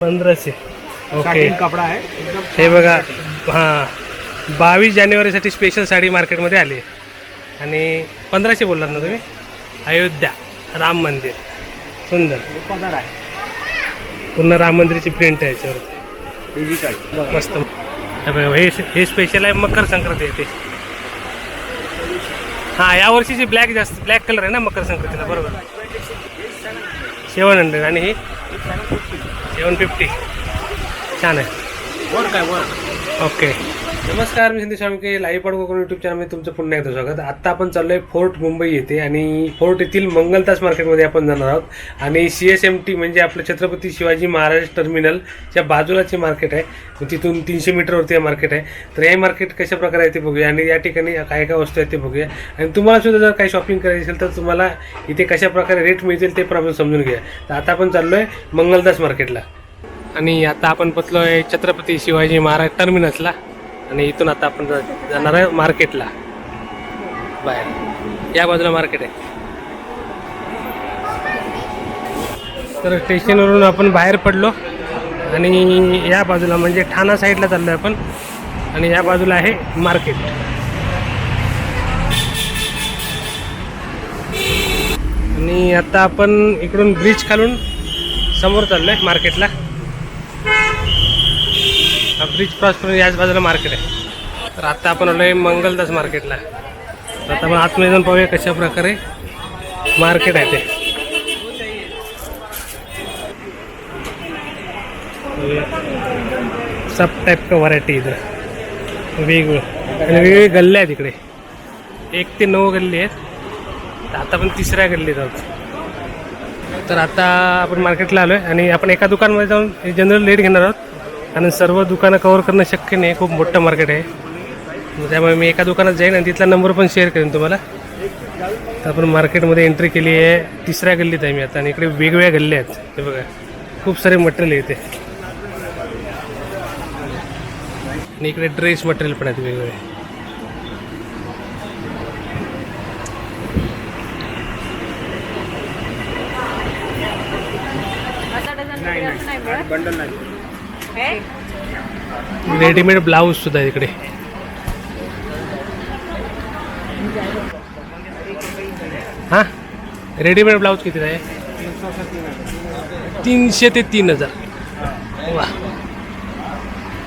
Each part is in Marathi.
पंधराशे. ओके कपडा आहे. एकदम हे बघा हां. बावीस जानेवारीसाठी स्पेशल साडी मार्केटमध्ये आली आहे. आणि पंधराशे बोललात ना तुम्ही? अयोध्या राम मंदिर. सुंदर. पदर आहे. पूर्ण राम मंदिरची प्रिंट आहे याच्यावर डिजिटल मस्त. हे बघा, हे हे स्पेशल आहे मकर संक्रांती आहे ते. हां यावर्षीची ब्लॅक जास्त ब्लॅक कलर आहे ना मकर संक्रांतीला बरोबर. सेवन हंड्रेड आणि ही सेवन फिफ्टी. छान आहे. वर काय वर? ओके. नमस्कार मी संदेश शामके लाईव्ह पड कोकण यूट्यूब चॅनलमध्ये तुमचं पुन्हा एकदा स्वागत. आत्ता आपण चाललो आहे फोर्ट मुंबई येथे आणि फोर्ट येथील मंगलदास मार्केटमध्ये आपण जाणार आहोत. आणि सी एस एम टी म्हणजे आपलं छत्रपती शिवाजी महाराज टर्मिनलच्या बाजूलाचे मार्केट आहे. तिथून तीनशे मीटरवरती हे मार्केट आहे. तर हे मार्केट कशा प्रकारे आहे ते बघूया. आणि या ठिकाणी काय काय वस्तू आहेत ते बघूया. आणि तुम्हाला सुद्धा जर काही शॉपिंग करायची असेल तर तुम्हाला इथे कशा प्रकारे रेट मिळतील ते पण आपण समजून घ्या. तर आता आपण चाललो आहे मंगलदास मार्केटला आणि आता आपण पोचलो आहे छत्रपती शिवाजी महाराज टर्मिनसला आणि इथून आता आपण जा- जाणार आहे मार्केटला. बाहेर या बाजूला मार्केट आहे. तर स्टेशनवरून आपण बाहेर पडलो आणि या बाजूला म्हणजे ठाणा साईडला चाललो आहे आपण. आणि या बाजूला आहे मार्केट. आणि आता आपण इकडून ब्रिज खालून समोर चाललो आहे मार्केटला. ब्रिज क्रॉस करून याच बाजूला मार्केट आहे. तर आता आपण आलो आहे मंगलदास मार्केटला तर आता आपण आतमध्ये जाऊन पाहूया कशा प्रकारे मार्केट आहे ते. सब टाईप का व्हरायटी इथं. वेगवेगळं. आणि वेगवेगळे गल्ले आहेत इकडे. एक ते नऊ गल्ले आहेत. तर आता आपण तिसऱ्या गल्लीत आहोत. तर आता आपण मार्केटला आलो आहे आणि आपण एका दुकानमध्ये जाऊन जनरल रेट घेणार आहोत. कारण सर्व दुकानं कवर करणं शक्य नाही. खूप मोठं मार्केट आहे. मग त्यामुळे मी एका दुकानात जाईन आणि तिथला नंबर पण शेअर करेन तुम्हाला. तर आपण मार्केटमध्ये एंट्री केली आहे. तिसऱ्या गल्लीत आहे मी आता. आणि इकडे वेगवेगळ्या गल्ले आहेत. ते बघा. खूप सारे मटेरियल येते आणि इकडे ड्रेस मटेरियल पण आहेत वेगवेगळे. बंडल नाही. रेडीमेड ब्लाऊज सुद्धा आहे इकडे. हां? रेडीमेड ब्लाऊज किती आहे? तीनशे ते तीन हजार. वा.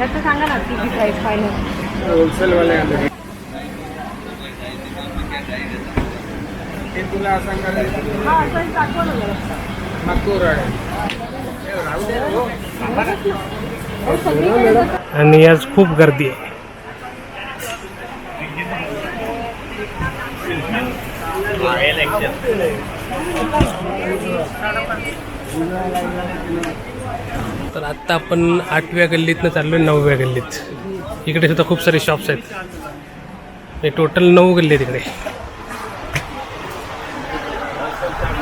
सांगा ना किती प्राईस फायनल होलसेलवाले आले ते तुला सांगा हा असं दाखवा ना जरा. नागपूर आणि आज खूप गर्दी आहे. तर आत्ता आपण आठव्या गल्लीतनं चाललो आहे नवव्या गल्लीत. इकडे सुद्धा खूप सारे शॉप्स आहेत. हे टोटल नऊ गल्ली आहेत इकडे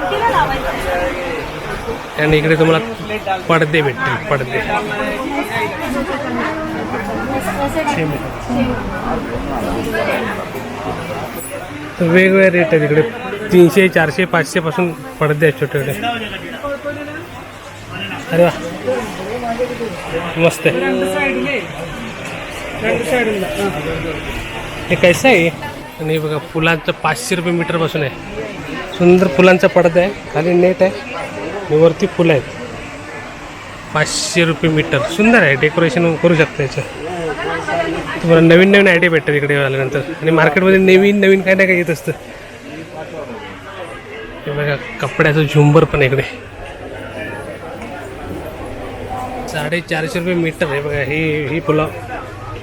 कितीला लावायचं? आणि इकडे तुम्हाला पडदे भेटतील पडदे. तर वेगवेगळे रेट आहेत इकडे. तीनशे चारशे पाचशे पासून पडदे आहेत छोटे छोटे. अरे वा. मस्त आहे. हे कैसं आहे? आणि बघा फुलांचं पाचशे रुपये मीटरपासून आहे. सुंदर फुलांचा पडदा आहे. खाली नेट आहे. आणि वरती फुलं आहेत. पाचशे रुपये मीटर. सुंदर आहे. डेकोरेशन करू शकता याचं. तुम्हाला नवीन नवीन आयडिया भेटतात इकडे आल्यानंतर. आणि मार्केटमध्ये नवीन नवीन काय ना काय येत असतं. हे बघा कपड्याचं झुंबर पण इकडे. साडेचारशे रुपये मीटर आहे बघा ही ही फुलं.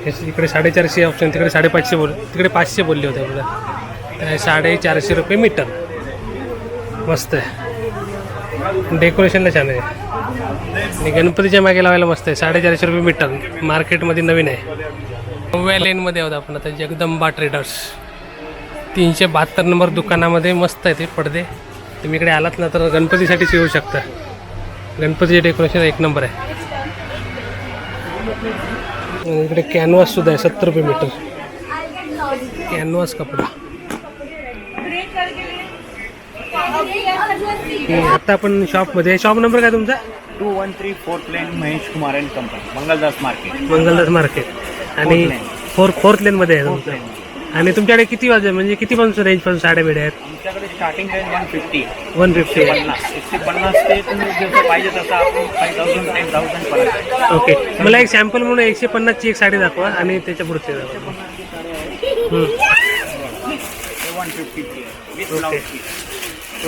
इकडे साडेचारशे ऑप्शन तिकडे साडेपाचशे बोल तिकडे पाचशे बोलले होते बघा साडेचारशे रुपये मीटर. मस्त आहे. डेकोरेशनला छान आहे. आणि गणपतीच्या मागे लावायला मस्त आहे. साडेचारशे रुपये मीटर मार्केटमध्ये नवीन आहे. नव्या लेनमध्ये आहोत आपण आता जगदंबा ट्रेडर्स तीनशे बहात्तर नंबर दुकानामध्ये मस्त आहे ते पडदे. तुम्ही इकडे आलात ना तर गणपतीसाठीच येऊ शकता. गणपतीचे डेकोरेशन एक नंबर आहे. इकडे कॅनव्हाससुद्धा आहे सत्तर रुपये मीटर कॅनव्हास कपडा. आता आपण शॉपमध्ये शॉप नंबर काय तुमचा? Two one three fourth lane Mahesh Kumar and company Mangaldas market. Mangaldas market. आणि Fourth lane. Four fourth lane मध्ये आहे फोर्थ तुमचं. लेन आणि तुमच्याकडे किती वाजे म्हणजे किती पासून रेंजपासून साड्या बेड्या आहेत? आमच्याकडे starting range one fifty one fifty पन्नास. एकशे पन्नास ते तुम्ही जसं पाहिजे तसं आपण फाईव्ह थाउजंड टेन थाउजंड पर्यंत. ओके मला एक सॅम्पल म्हणून एकशे पन्नासची एक साडी दाखवा आणि त्याच्या पुढचे दाखवा. हम्म. वन फिफ्टीची आहे. With Okay.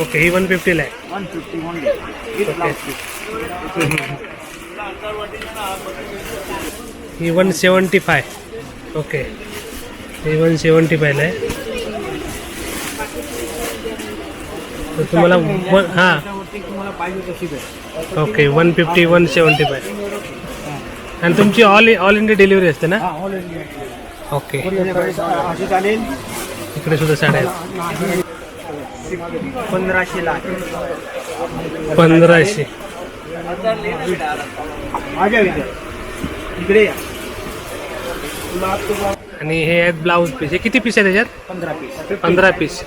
ओके ही वन फिफ्टीला आहे. वन फिफ्टी पीस ही वन सेवन्टी फाय ओके. ही वन सेवन्टी फायला आहे. तर तुम्हाला वन हां. त्याच्यावरती तुम्हाला पाहिजे तशी भेट. Okay one fifty one seventy five आणि तुमची ऑल ऑल इंडिया डिलिव्हरी असते ना? All India okay. अशी चालेल. इकडे सुद्धा साड्या आहेत. पंधराशे माझ्या इथे इकडे आणि हे आहेत ब्लाऊज पीस. हे किती पीस आहे त्याच्यात पंधरा पीस. पंधरा पीस.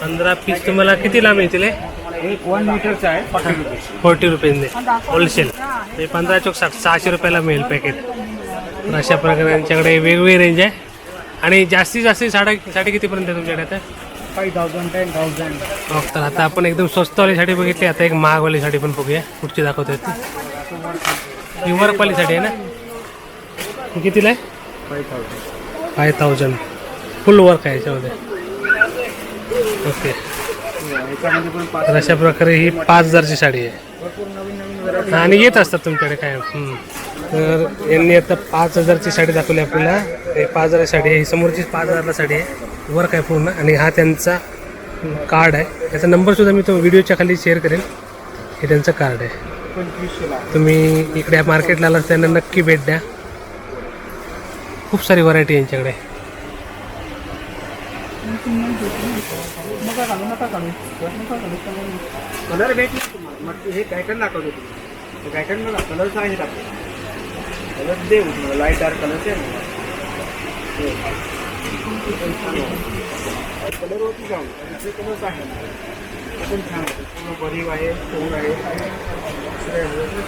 पंधरा पीस तुम्हाला कितीला मिळतील एक वन मीटरचा आहे फॉर्टी रुपीज फोर्टी रुपीजने. होलसेल हे पंधरा चौक साठ सहाशे रुपयाला मिळेल पॅकेट तर अशा प्रकारे यांच्याकडे वेगवेगळी रेंज आहे. आणि जास्तीत जास्त साड्या साडी कितीपर्यंत आहे तुमच्याकडे आता? फाईव्ह थाउजंड टेन थाउजंड हो, तर आता आपण एकदम स्वस्तवाली साडी बघितली. आता एक महागवालीसाठी पण बघूया. कुठची दाखवतो ती ही वर्कवाली आहे ना? कितीला आहे? Five thousand five thousand full work आहे याच्यामध्ये. ओके तर अशा प्रकारे ही पाच हजारची साडी आहे. आणि येत असतात तुमच्याकडे काय? तर यांनी आता पाच हजारची साडी दाखवली आपल्याला. हे पाच हजार साडी आहे. ही समोरची पाच हजारला साडी आहे. वर्क आहे पूर्ण आणि हा त्यांचा कार्ड आहे. याचा नंबरसुद्धा मी तो व्हिडिओच्या खाली शेअर करेन. हे त्यांचं कार्ड आहे. तुम्ही इकडे मार्केटला आलात त्यांना नक्की भेट द्या. खूप सारी व्हरायटी यांच्याकडे. कलर भेट तुम्हाला. मग हे पॅटर्न दाखवतो तुम्ही? पॅटर्न बघा कलर सांगितले कलर दे लाइट डार्क कलर जाऊ कलर्स आहे पण छान पूर्ण भरीव आहे आहे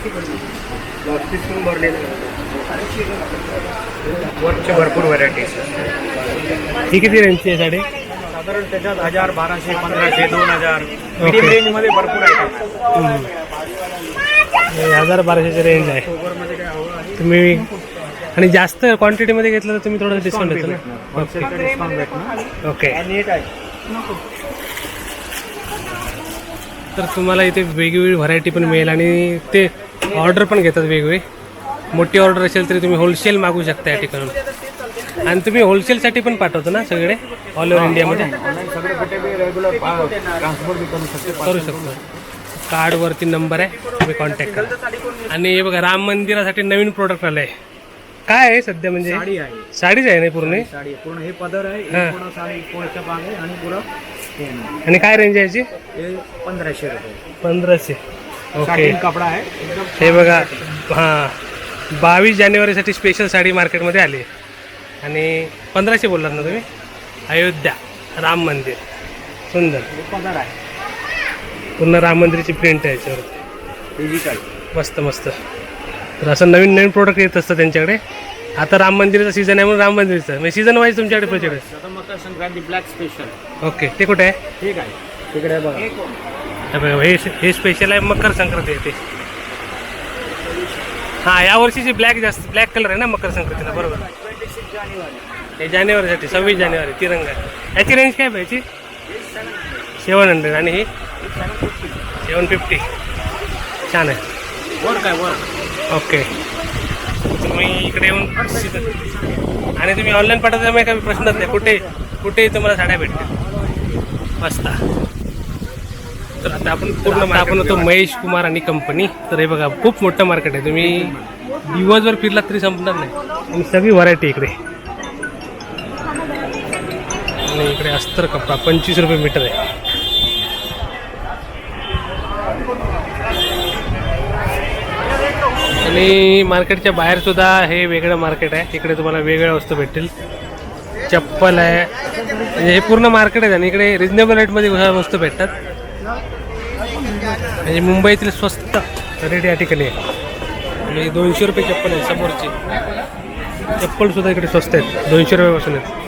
पण भरलेलं भरपूर व्हरायटीज ही किती रेंजची आहे साडी. साधारण त्याच्यात हज़ार बाराशे पंधराशे दोन हज़ार. मीडियम रेंजमध्ये भरपूर आहे हज़ार बाराशेची रेंज आहे? तुम्ही आणि जास्त क्वांटिटीमध्ये घेतलं तर तुम्ही थोडं डिस्काउंट देतो ना ओके तर तुम्हाला इथे वेगवेगळी व्हरायटी पण मिळेल आणि ते ऑर्डर पण घेतात वेगवेगळी. मोठी ऑर्डर असेल तरी तुम्ही होलसेल मागू शकता या ठिकाणून. आणि तुम्ही होलसेलसाठी पण पाठवतो ना सगळे? ऑल ओव्हर इंडियामध्ये करू शकतो कार्डवरती नंबर आहे तुम्ही कॉन्टॅक्ट करा. आणि हे बघा राम मंदिरासाठी नवीन प्रोडक्ट आलं आहे काय आहे सध्या म्हणजे? साडी आहे. साडीच आहे ना पूर्ण? साडी आहे. पूर्ण हे पदर आहे हा. हे. पूर्ण साडी आहे आणि पुरं हे आहे. आणि काय रेंज आहे याची? हे पंधराशे रुपये. पंधराशे. ओके कपडा आहे. एकदम हे बघा हां. बावीस जानेवारीसाठी स्पेशल साडी मार्केटमध्ये आली आहे. आणि पंधराशे बोललात ना तुम्ही? अयोध्या राम मंदिर. सुंदर. हे पदर आहे. पूर्ण राम मंदिरची प्रिंट आहे याच्यावर डिजिटल मस्त मस्त. तर असं नवीन नवीन प्रोडक्ट येत असतं त्यांच्याकडे. आता राम मंदिराचा सीझन आहे म्हणून राम मंदिरचं. म्हणजे सीझन वाईज तुमच्याकडे प्रोजेक्ट आहे आता Makar Sankranti black special okay ते कुठे आहे? ठीक आहे. तिकडे बघा. हे. बघा, हे हे स्पेशल आहे मकर संक्रांती आहे ते. हां यावर्षीची ब्लॅक जास्त ब्लॅक कलर आहे ना मकर संक्रांतीला बरोबर. ट्वेंटी सिक्स जानेवारी. हे जानेवारीसाठी सव्वीस जानेवारी तिरंगा. याची रेंज काय पाहिजे सेवन हंड्रेड आणि ही? सेवन फिफ्टी छान आहे. वर काय वर ओके. तुम्ही इकडे येऊन आणि तुम्ही ऑनलाईन पाठवता त्यामुळे काही प्रश्नच नाही. कुठे कुठेही तुम्हाला साड्या भेटतील. मस्त. तर आता आपण पूर्ण आपण होतो महेश कुमार आणि कंपनी तर हे बघा खूप मोठं मार्केट आहे. तुम्ही दिवसभर फिरलात तरी संपणार नाही. आणि सगळी व्हरायटी इकडे. आणि इकडे अस्तर कपडा पंचवीस रुपये मीटर आहे. आणि मार्केटच्या बाहेर सुद्धा हे वेगळं मार्केट आहे. इकडे तुम्हाला वेगळ्या वस्तू भेटतील. चप्पल आहे. म्हणजे हे पूर्ण मार्केट आहे आणि इकडे रिजनेबल रेटमध्ये वस्तू भेटतात. म्हणजे मुंबईतील स्वस्त रेट या ठिकाणी आहे. आणि दोनशे रुपये चप्पल आहे समोरची. चप्पलसुद्धा इकडे स्वस्त आहेत. दोनशे रुपयापासून आहेत.